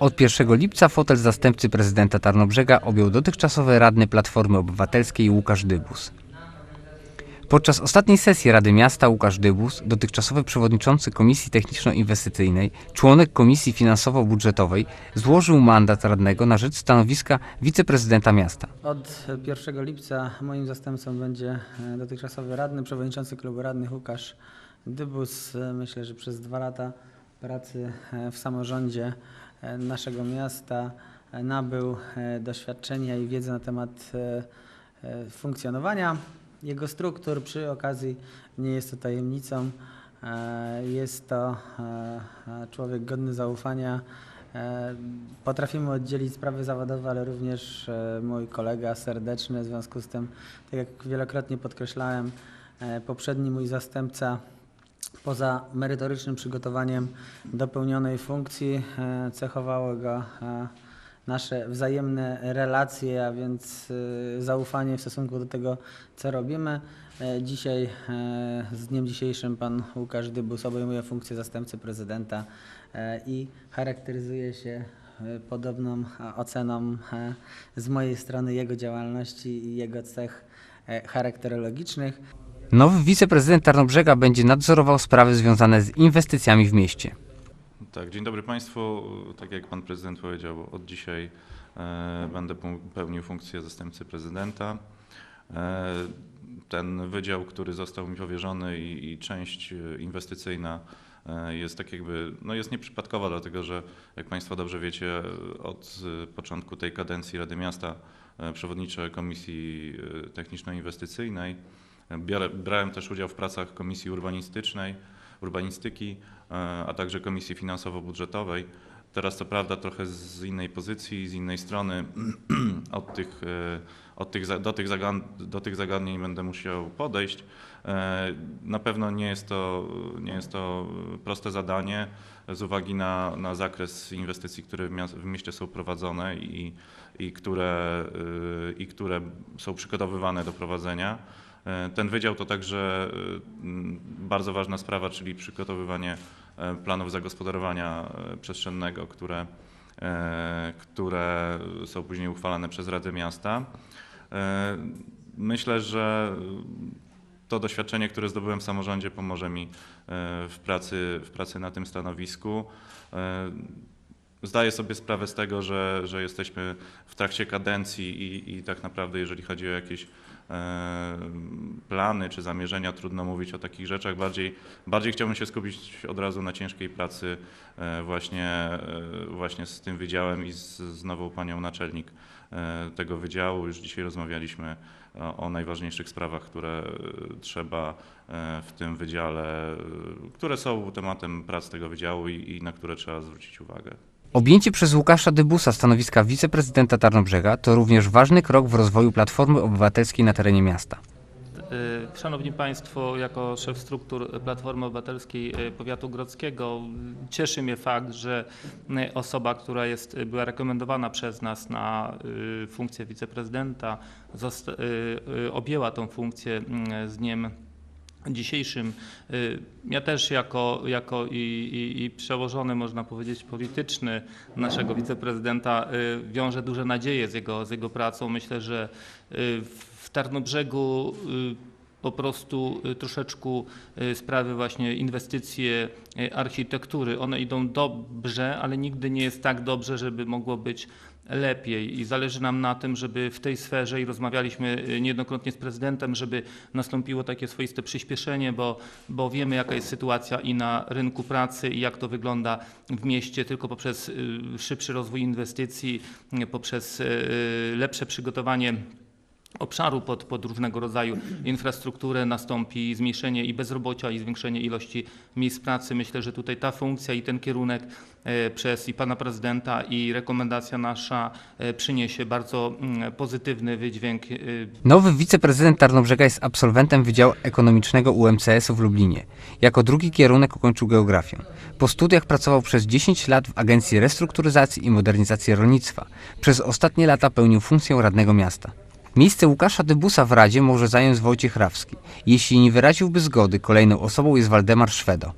Od 1 lipca fotel zastępcy prezydenta Tarnobrzega objął dotychczasowy radny Platformy Obywatelskiej Łukasz Dybus. Podczas ostatniej sesji Rady Miasta Łukasz Dybus, dotychczasowy przewodniczący Komisji Techniczno-Inwestycyjnej, członek Komisji Finansowo-Budżetowej, złożył mandat radnego na rzecz stanowiska wiceprezydenta miasta. Od 1 lipca moim zastępcą będzie e, dotychczasowy radny, przewodniczący klubu radnych Łukasz Dybus. E, Myślę, że przez dwa lata pracy e, w samorządzie e, naszego miasta e, nabył doświadczenia i wiedzę na temat funkcjonowania jego struktur. Przy okazji nie jest to tajemnicą. Jest to człowiek godny zaufania. Potrafimy oddzielić sprawy zawodowe, ale również mój kolega serdeczny. W związku z tym, tak jak wielokrotnie podkreślałem, poprzedni mój zastępca poza merytorycznym przygotowaniem do pełnionej funkcji e, cechowało go e, nasze wzajemne relacje, a więc e, zaufanie w stosunku do tego, co robimy. Dzisiaj, z dniem dzisiejszym, pan Łukasz Dybus obejmuje funkcję zastępcy prezydenta i charakteryzuje się podobną oceną z mojej strony jego działalności i jego cech charakterologicznych. Nowy wiceprezydent Tarnobrzega będzie nadzorował sprawy związane z inwestycjami w mieście. Tak, dzień dobry Państwu. Tak jak Pan Prezydent powiedział, od dzisiaj e, będę pełnił funkcję zastępcy prezydenta. E, ten wydział, który został mi powierzony i, i część e, inwestycyjna e, jest tak jakby, no jest nieprzypadkowa, dlatego że jak Państwo dobrze wiecie, od e, początku tej kadencji Rady Miasta przewodniczę Komisji Techniczno-Inwestycyjnej. Biorę, brałem też udział w pracach Komisji Urbanistycznej, Urbanistyki, e, a także Komisji Finansowo-Budżetowej. Teraz co prawda trochę z innej pozycji, z innej strony od tych, e, od tych, do, tych zagan- do tych zagadnień będę musiał podejść. E, Na pewno nie jest to, nie jest to proste zadanie z uwagi na, na zakres inwestycji, które w, mieście są prowadzone i, i, które, i które są przygotowywane do prowadzenia. E, Ten wydział to także m, bardzo ważna sprawa, czyli przygotowywanie e, planów zagospodarowania e, przestrzennego, które, e, które są później uchwalane przez Radę Miasta. E, Myślę, że to doświadczenie, które zdobyłem w samorządzie, pomoże mi e, w pracy, w pracy na tym stanowisku. Zdaję sobie sprawę z tego, że, że jesteśmy w trakcie kadencji i, i tak naprawdę, jeżeli chodzi o jakieś e, plany czy zamierzenia, trudno mówić o takich rzeczach. Bardziej, bardziej chciałbym się skupić od razu na ciężkiej pracy e, właśnie, e, właśnie z tym wydziałem i z, z nową panią naczelnik tego wydziału. Już dzisiaj rozmawialiśmy o, o najważniejszych sprawach, które trzeba w tym wydziale, które są tematem prac tego wydziału i, i na które trzeba zwrócić uwagę. Objęcie przez Łukasza Dybusa stanowiska wiceprezydenta Tarnobrzega to również ważny krok w rozwoju Platformy Obywatelskiej na terenie miasta. Y, Szanowni Państwo, jako szef struktur Platformy Obywatelskiej y, Powiatu Grodzkiego cieszy mnie fakt, że y, osoba, która jest, była rekomendowana przez nas na funkcję wiceprezydenta, objęła tą funkcję y, z dniem dzisiejszym. Y, Ja też jako, jako i, i, i przełożony, można powiedzieć, polityczny naszego wiceprezydenta y, wiążę duże nadzieje z jego, z jego pracą. Myślę, że y, w Tarnobrzegu po prostu y, troszeczkę y, sprawy właśnie inwestycje, y, architektury, one idą dobrze, ale nigdy nie jest tak dobrze, żeby mogło być lepiej. I zależy nam na tym, żeby w tej sferze i rozmawialiśmy niejednokrotnie z prezydentem, żeby nastąpiło takie swoiste przyspieszenie, bo, bo wiemy jaka jest sytuacja i na rynku pracy i jak to wygląda w mieście tylko poprzez szybszy rozwój inwestycji, poprzez lepsze przygotowanie obszaru pod, pod różnego rodzaju infrastrukturę nastąpi zmniejszenie i bezrobocia i zwiększenie ilości miejsc pracy. Myślę, że tutaj ta funkcja i ten kierunek e, przez i pana prezydenta i rekomendacja nasza e, przyniesie bardzo mm, pozytywny wydźwięk e, Nowy wiceprezydent Tarnobrzega jest absolwentem Wydziału Ekonomicznego UMCS-u w Lublinie. Jako drugi kierunek ukończył geografię. Po studiach pracował przez 10 lat w Agencji Restrukturyzacji i Modernizacji Rolnictwa. Przez ostatnie lata pełnił funkcję radnego miasta. Miejsce Łukasza Dybusa w Radzie może zająć Wojciech Rawski. Jeśli nie wyraziłby zgody, kolejną osobą jest Waldemar Szwedo.